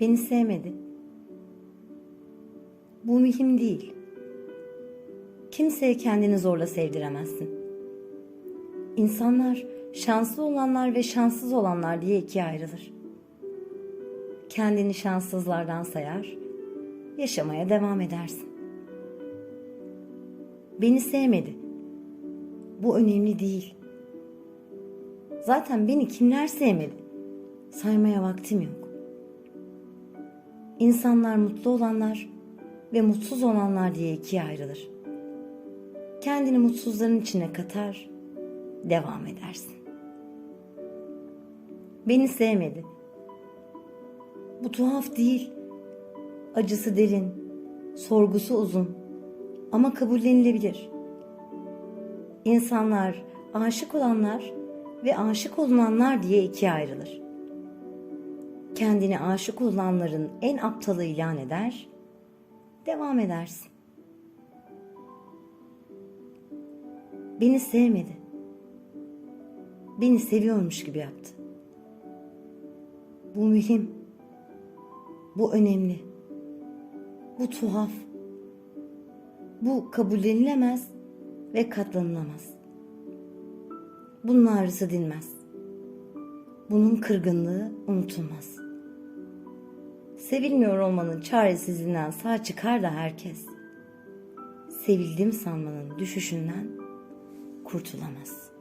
Beni sevmedi. Bu mühim değil. Kimseye kendini zorla sevdiremezsin. İnsanlar şanslı olanlar ve şanssız olanlar diye ikiye ayrılır. Kendini şanssızlardan sayar, yaşamaya devam edersin. Beni sevmedi. Bu önemli değil. Zaten beni kimler sevmedi? Saymaya vaktim yok. İnsanlar mutlu olanlar ve mutsuz olanlar diye ikiye ayrılır. Kendini mutsuzların içine katar, devam edersin. Beni sevmedi. Bu tuhaf değil. Acısı derin, sorgusu uzun ama kabullenilebilir. İnsanlar aşık olanlar ve aşık olunanlar diye ikiye ayrılır. Kendini aşık olanların en aptalı ilan eder, devam edersin. Beni sevmedi. Beni seviyormuş gibi yaptı. Bu mühim. Bu önemli. Bu tuhaf. Bu kabullenilemez ve katlanılamaz. Bunun ağrısı dinmez. Bunun kırgınlığı unutulmaz. Sevilmiyor olmanın çaresizliğinden sağ çıkar da herkes. Sevildim sanmanın düşüşünden kurtulamaz.''